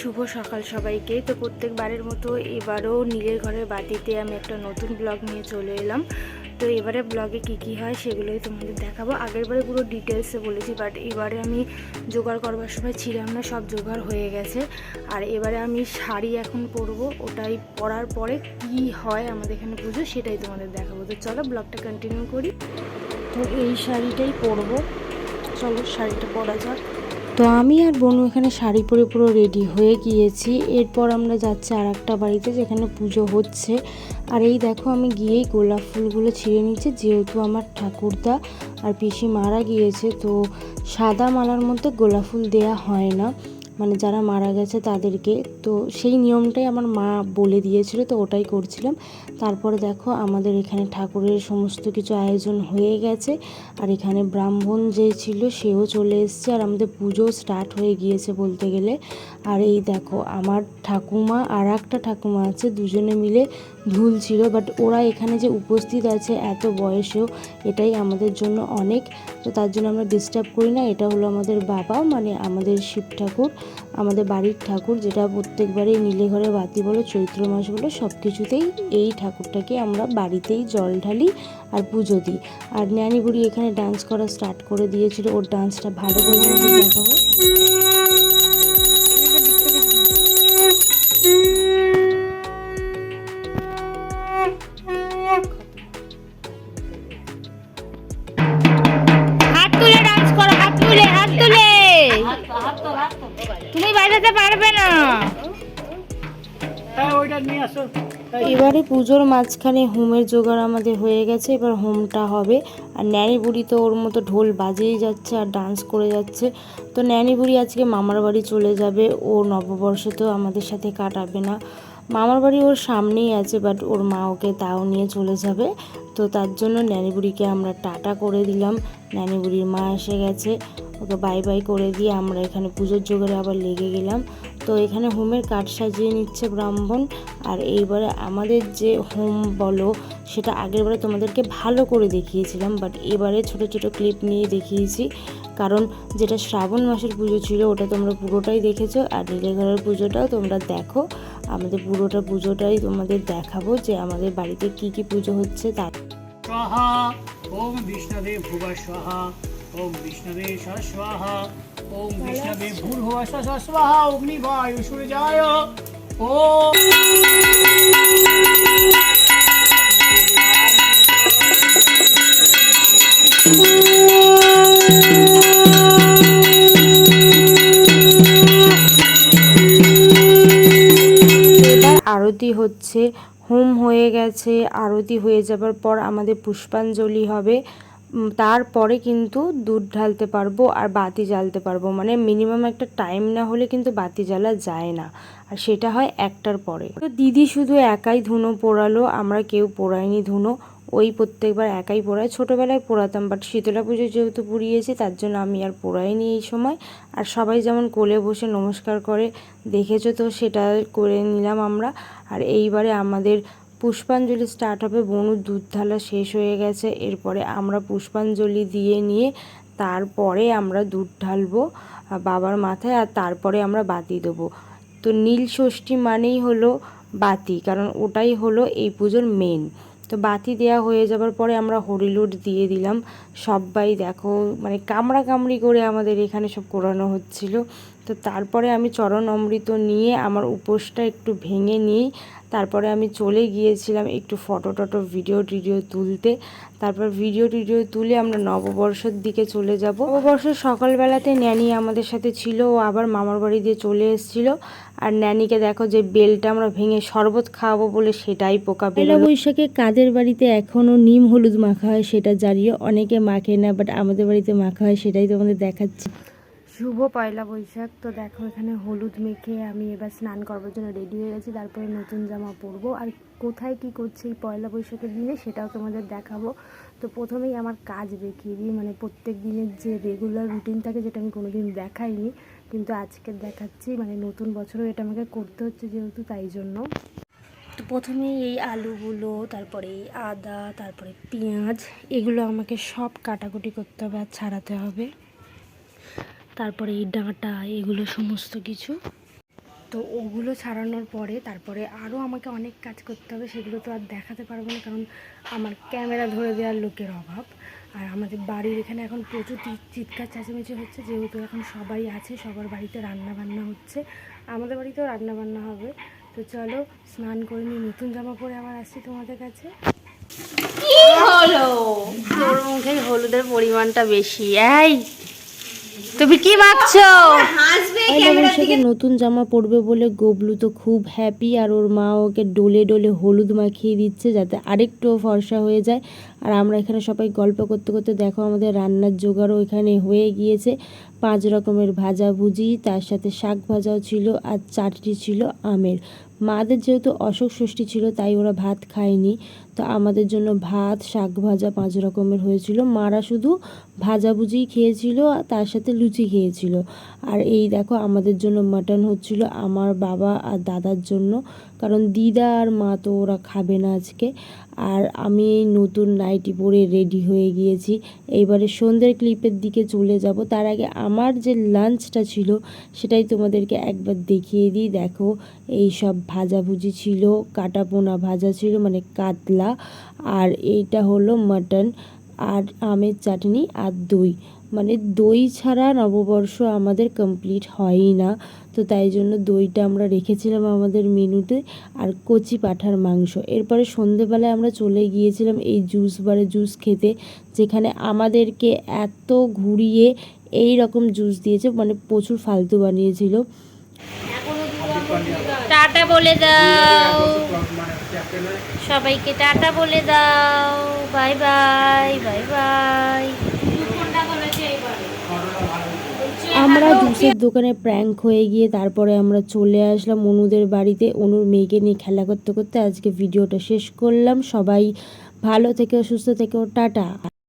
শুভ সকাল সবাইকে। তো প্রত্যেকবারের মতো এবারও নীলের ঘরের বাটিতে আমি একটা নতুন ব্লগ নিয়ে চলে এলাম। তো এবারে ব্লগে কি কি হয় সেগুলোই তোমাদের দেখাবো। আগেরবারে পুরো ডিটেলসে বলেছি বাট এবারে আমি জোগাড় করবার সময় ছিলাম না, সব জোগাড় হয়ে গেছে। আর এবারে আমি শাড়ি এখন পরবো, ওটাই পরার পরে কি হয় আমাদের এখানে পুজো সেটাই তোমাদের দেখাবো। তো চলো ব্লগটা কন্টিনিউ করি। তো এই শাড়িটাই পরবো। চলো শাড়িটা পরা যাক। তো আমি আর বোনু এখানে শাড়ি পরে পুরো রেডি হয়ে গিয়েছি। এরপর আমরা যাচ্ছি আর একটা বাড়িতে যেখানে পুজো হচ্ছে। আর এই দেখো, আমি গিয়েই গোলাপ ফুলগুলো ছিঁড়ে নিচ্ছি যেহেতু আমার ঠাকুরদা আর পিসি মারা গিয়েছে, তো সাদা মালার মধ্যে গোলাপ ফুল দেওয়া হয় না। মানে যারা মারা গেছে তাদেরকে। তো সেই নিয়মটাই আমার মা বলে দিয়েছিল, তো ওটাই করছিলাম। তারপরে দেখো আমাদের এখানে ঠাকুরের সমস্ত কিছু আয়োজন হয়ে গেছে। আর এখানে ব্রাহ্মণ যে ছিল সেও চলে এসছে। আর আমাদের পুজো স্টার্ট হয়ে গিয়েছে বলতে গেলে। আর এই দেখো আমার ঠাকুমা আর একটা ঠাকুমা আছে, দুজনে মিলে ঝুলছিল বাট ওরা এখানে যে উপস্থিত আছে এত বয়সেও, এটাই আমাদের জন্য অনেক। তো তার জন্য আমরা ডিস্টার্ব করি না, এটা হলো আমাদের বাবা মানে আমাদের শিব ঠাকুর। আমাদের বাড়ির ঠাকুর যেটা প্রত্যেকবারে নীলে ঘরে বাতি বলো, চৈত্র মাস বলো সব কিছুতেই এই ঠাকুরটাকে আমরা বাড়িতেই জল ঢালি আর পুজো দিই। আর ন্যানি বুড়ি এখানে ডান্স করা স্টার্ট করে দিয়েছিল, ওর ডান্সটা ভালো করে দেখাবো। বাজাতে পারবে না। এবারে পুজোর মাঝখানে হোমের জোগাড় আমাদের হয়ে গেছে এবার হোমটা হবে। আর ন্যানি বুড়ি তো ওর মতো ঢোল বাজিয়েই যাচ্ছে আর ডান্স করে যাচ্ছে। তো ন্যানি বুড়ি আজকে মামার বাড়ি চলে যাবে ও নববর্ষ তো আমাদের সাথে কাটাবে না। মামার বাড়ি ওর সামনেই আছে বাট ওর মা ওকে তাও নিয়ে চলে যাবে। তো তার জন্য ন্যানি বুড়িকে আমরা টাটা করে দিলাম। ন্যানি বুড়ির মা এসে গেছে। ওকে বাই বাই করে দিয়ে আমরা এখানে পুজোর জোগাড়ে আবার লেগে গেলাম। তো এখানে হোমের কাঠ সাজিয়ে নিচ্ছে ব্রাহ্মণ। আর এইবারে আমাদের যে হোম বলো, সেটা আগেরবারে তোমাদেরকে ভালো করে দেখিয়েছিলাম বাট এবারে ছোট ছোট ক্লিপ নিয়ে দেখিয়েছি। কারণ যেটা শ্রাবণ মাসের পুজো ছিল, ওটা তোমরা পুরোটাই দেখেছ, আর নীলেঘরের পুজোটাও তোমরা দেখো। আমাদের পুরোটা পুজোটাই তোমাদের দেখাবো যে আমাদের বাড়িতে কি কি পুজো হচ্ছে তার ওম ভুবা ॐ विष्णवे स स्वाहा ॐ विष्णवे भूर्भुव स स स्वाहा अग्निवायु सूर्याय ॐ এবার আরতি হচ্ছে হোম হয়ে গেছে আরতি হয়ে যাবার পর আমাদের পুষ্পাঞ্জলি হবে উম, তারপরে কিন্তু দুধ ঢালতে পারব আর বাতি জ্বালতে পারব। মানে মিনিমাম একটা টাইম না হলে কিন্তু বাতি জ্বালা যায় না। আর সেটা হয় একটার পরে। তো দিদি শুধু একাই ধুনো পোড়ালো, আমরা কেউ পোড়াইনি ধুনো। ওই প্রত্যেকবার একাই পোড়ায়। ছোটোবেলায় পোড়াতাম বাট শীতলা পুজো যেহেতু পুড়িয়েছি, তার জন্য আমি আর পোড়াইনি এই সময়। আর সবাই যেমন কোলে বসে নমস্কার করে, দেখেছ তো, সেটা করে নিলাম আমরা। আর এইবারে আমাদের পুষ্পাঞ্জলি স্টার্ট হবে বনুর দুধ ঢালা শেষ হয়ে গেছে। এরপরে আমরা পুষ্পাঞ্জলি দিয়ে নিয়ে তারপরে আমরা দুধ ঢালবো বাবার মাথায় আর তারপরে আমরা বাতি দেবো। তো নীল ষষ্ঠী মানেই হলো বাতি, কারণ ওটাই হলো এই পুজোর মেন তো বাতি দেওয়া হয়ে যাবার পরে আমরা হরিলুট দিয়ে দিলাম। সবাই দেখো মানে কামড়া কামড়ি করে আমাদের এখানে সব করানো হচ্ছিল। তো তারপরে আমি চরণ অমৃত নিয়ে আমার উপোসটা একটু ভেঙে নিই। তারপরে আমি চলে গিয়েছিলাম একটু ফটো টটো, ভিডিও টিডিও তুলতে। তারপর ভিডিও টিডিও তুলে আমরা নববর্ষের দিকে চলে যাব। নববর্ষের সকালবেলাতে ন্যানি আমাদের সাথে ছিল, ও আবার মামার বাড়ি দিয়ে চলে এসেছিল। আর ন্যানিকে দেখো যে বেলটা আমরা ভেঙে শরবত খাওয়াবো বলে সেটাই পোকা বেলা বৈশাখে কাদের বাড়িতে এখনও নিম হলুদ মাখা হয় সেটা জানিয়ে অনেকে মাখে না বাট আমাদের বাড়িতে মাখা হয় সেটাই তোমাদের দেখাচ্ছি। শুভ পয়লা বৈশাখ। তো দেখো, এখানে হলুদ মেখে আমি এবার স্নান করবার জন্য রেডি হয়ে গেছি। তারপরে নতুন জামা পরবো। আর কোথায় কি করছি পয়লা বৈশাখের দিনে সেটাও তোমাদের দেখাবো। তো প্রথমেই আমার কাজ দেখিয়ে দিই। মানে প্রত্যেক দিনের যে রেগুলার রুটিন থাকে, যেটা আমি কোনোদিন দেখাইনি, কিন্তু আজকে দেখাচ্ছি। মানে নতুন বছরও এটা আমাকে করতে হচ্ছে যেহেতু, তাই জন্য। তো প্রথমে এই আলুগুলো, তারপরে এই আদা, তারপরে পেঁয়াজ, এগুলো আমাকে সব কাটাকুটি করতে হবে আর ছাড়াতে হবে। তারপরে এই ডাঁটা, এগুলো সমস্ত কিছু। তো ওগুলো ছাড়ানোর পরে তারপরে আরও আমাকে অনেক কাজ করতে হবে, সেগুলো তো আর দেখাতে পারব না, কারণ আমার ক্যামেরা ধরে দেওয়ার লোকের অভাব। আর আমাদের বাড়ির এখানে এখন প্রচুর চিৎকার চেঁচামেচি হচ্ছে, যেহেতু এখন সবাই আছে, সবার বাড়িতে রান্না বান্না হচ্ছে। আমাদের বাড়িতেও রান্না বান্না হবে। তো চলো, স্নান করে নিয়ে নতুন জামা পরে আবার আসছি তোমাদের কাছে। মুখে হলুদের পরিমাণটা বেশি, এই! তুমি কি ভাবছ? নতুন জামা পরবে বলে গোবলু তো খুব হ্যাপি আর ওর মা ওকে ডোলে ডোলে হলুদ মাখিয়ে দিচ্ছে যাতে আরেকটু ফর্সা হয়ে যায়। আর আমরা এখানে সবাই গল্প করতে করতে দেখো আমাদের রান্নার জোগাড়ও এখানে হয়ে গিয়েছে। পাঁচ রকমের ভাজা ভুজি, তার সাথে শাক ভাজাও ছিল আর চাটনি ছিল আমের। মাদের যেহেতু অশোক ষষ্ঠী ছিল, তাই ওরা ভাত খায়নি। তো আমাদের জন্য ভাত, শাক ভাজা পাঁচ রকমের হয়েছিল। মারা শুধু ভাজাভুজি খেয়েছিল, আর তার সাথে লুচি খেয়েছিল। আর এই দেখো, আমাদের জন্য মাটন হচ্ছিল আমার বাবা আর দাদার জন্য। কারণ দিদা আর মা তো ওরা খাবে না আজকে। আর আমি এই নতুন নাইটি পরে রেডি হয়ে গিয়েছি। এইবারে সন্ধ্যের ক্লিপের দিকে চলে যাব। তার আগে আমার যে লাঞ্চটা ছিল, সেটাই তোমাদেরকে একবার দেখিয়ে দিই। দেখো এই সব ভাজাভুজি ছিল কাটা পোনা ভাজা ছিল মানে কাতলা, আর এইটা হলো মাটন আর আমের চাটনি আর দই। মানে দই ছাড়া নববর্ষ আমাদের কমপ্লিট হয়ই না। তো তাই জন্য দইটা আমরা রেখেছিলাম আমাদের মেনুতে, আর কচি পাঠার মাংস। এরপরে সন্ধেবেলায় আমরা চলে গিয়েছিলাম এই জুস বারে জুস খেতে, যেখানে আমাদেরকে এত ঘুরিয়ে এই রকম জুস দিয়েছে মানে প্রচুর ফালতু বানিয়েছিল। টাটা বলে দাও। সবাইকে টাটা বলে দাও। Bye bye bye bye. আমরা জুসের দোকানে প্র্যাঙ্ক হয়ে গিয়ে তারপরে আমরা চলে আসলাম অনুদের বাড়িতে। অনুর মেয়েকে নিয়ে খেলা করতে করতে আজকে ভিডিওটা শেষ করলাম। সবাই ভালো থেকেও সুস্থ থেকেও টাটা।